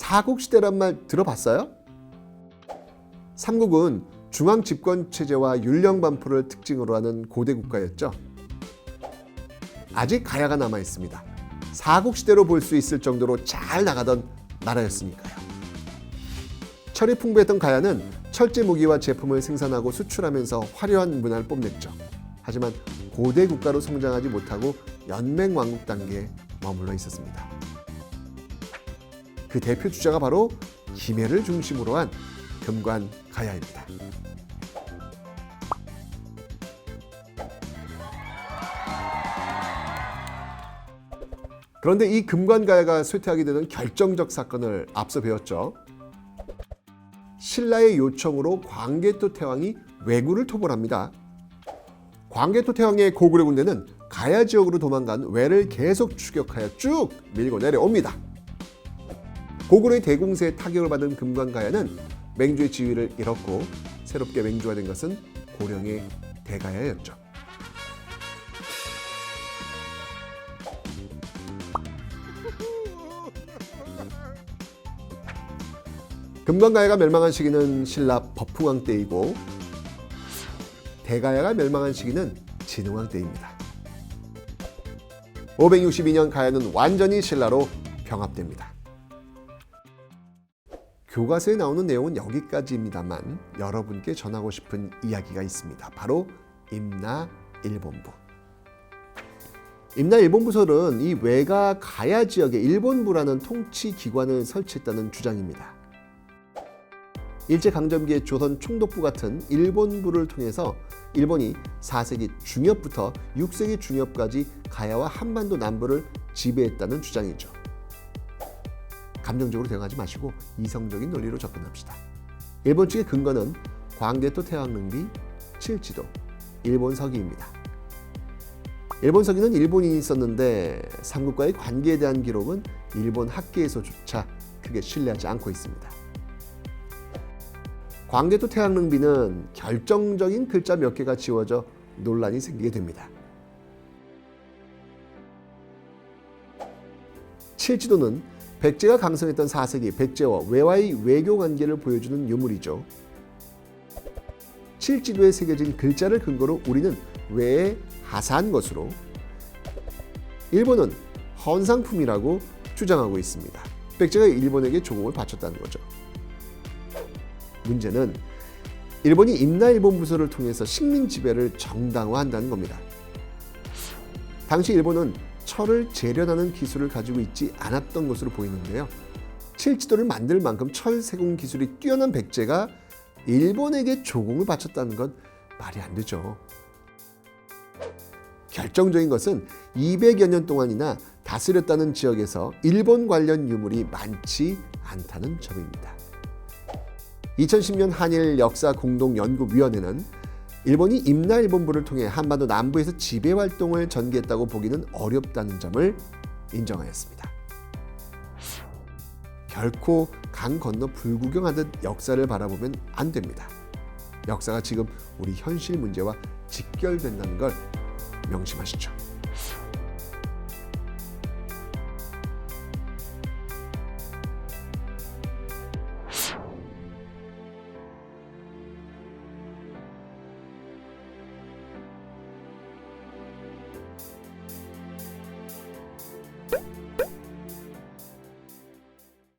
사국시대란 말 들어봤어요? 삼국은 중앙 집권 체제와 율령 반포를 특징으로 하는 고대 국가였죠. 아직 가야가 남아 있습니다. 사국시대로 볼 수 있을 정도로 잘 나가던 나라였으니까요. 철이 풍부했던 가야는 철제 무기와 제품을 생산하고 수출하면서 화려한 문화를 뽐냈죠. 하지만 고대 국가로 성장하지 못하고 연맹 왕국 단계에 머물러 있었습니다. 그 대표 주자가 바로 김해를 중심으로 한 금관 가야입니다. 그런데 이 금관 가야가 쇠퇴하게 되는 결정적 사건을 앞서 배웠죠. 신라의 요청으로 광개토 태왕이 왜구를 토벌합니다. 광개토 태왕의 고구려 군대는 가야 지역으로 도망간 왜를 계속 추격하여 쭉 밀고 내려옵니다. 고구려의 대공세에 타격을 받은 금관가야는 맹주의 지위를 잃었고 새롭게 맹주가 된 것은 고령의 대가야였죠. 금관가야가 멸망한 시기는 신라 법흥왕 때이고 대가야가 멸망한 시기는 진흥왕 때입니다. 562년 가야는 완전히 신라로 병합됩니다. 교과서에 나오는 내용은 여기까지입니다만 여러분께 전하고 싶은 이야기가 있습니다. 바로 임나 일본부. 임나 일본부설은 이 외가 가야 지역에 일본부라는 통치 기관을 설치했다는 주장입니다. 일제 강점기의 조선 총독부 같은 일본부를 통해서 일본이 4세기 중엽부터 6세기 중엽까지 가야와 한반도 남부를 지배했다는 주장이죠. 감정적으로 대응하지 마시고 이성적인 논리로 접근합시다. 일본 측의 근거는 광개토 태왕릉비 칠지도 일본 서기입니다. 일본 서기는 일본인이 썼는데 삼국과의 관계에 대한 기록은 일본 학계에서조차 크게 신뢰하지 않고 있습니다. 광개토 태양릉비는 결정적인 글자 몇 개가 지워져 논란이 생기게 됩니다. 칠지도는 백제가 강성했던 4세기 백제와 외와의 외교 관계를 보여주는 유물이죠. 칠지도에 새겨진 글자를 근거로 우리는 외에 하사한 것으로 일본은 헌상품이라고 주장하고 있습니다. 백제가 일본에게 조공을 바쳤다는 거죠. 문제는 일본이 임나일본 부서를 통해서 식민 지배를 정당화한다는 겁니다. 당시 일본은 철을 재련하는 기술을 가지고 있지 않았던 것으로 보이는데요. 칠지도를 만들 만큼 철 세공 기술이 뛰어난 백제가 일본에게 조공을 바쳤다는 건 말이 안 되죠. 결정적인 것은 200여 년 동안이나 다스렸다는 지역에서 일본 관련 유물이 많지 않다는 점입니다. 2010년 한일 역사 공동 연구위원회는 일본이 임나일본부를 통해 한반도 남부에서 지배 활동을 전개했다고 보기는 어렵다는 점을 인정하였습니다. 결코 강 건너 불구경하듯 역사를 바라보면 안 됩니다. 역사가 지금 우리 현실 문제와 직결된다는 걸 명심하시죠.